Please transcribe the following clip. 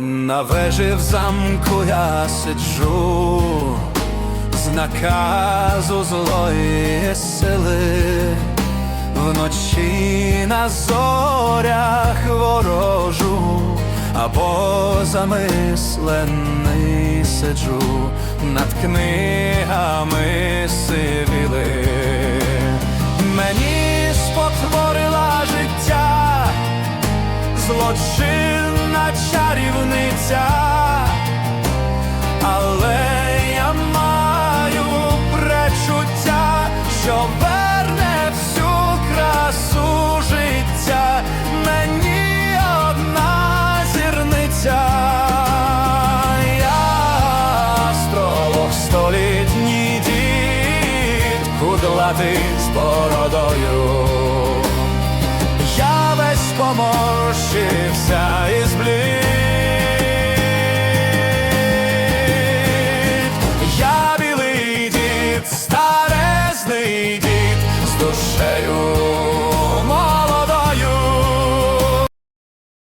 На вежі в замку я сиджу, з наказу злої сили, вночі на зорях ворожу, або замислений сиджу, над книгами сивіли. Мені спотворила життя. Злочинна чарівниця, що верне всю красу життя, мені одна зірниця. Я столітній дід, кудлатий з бородою. Я весь поморщився і зблід. Cheio oh.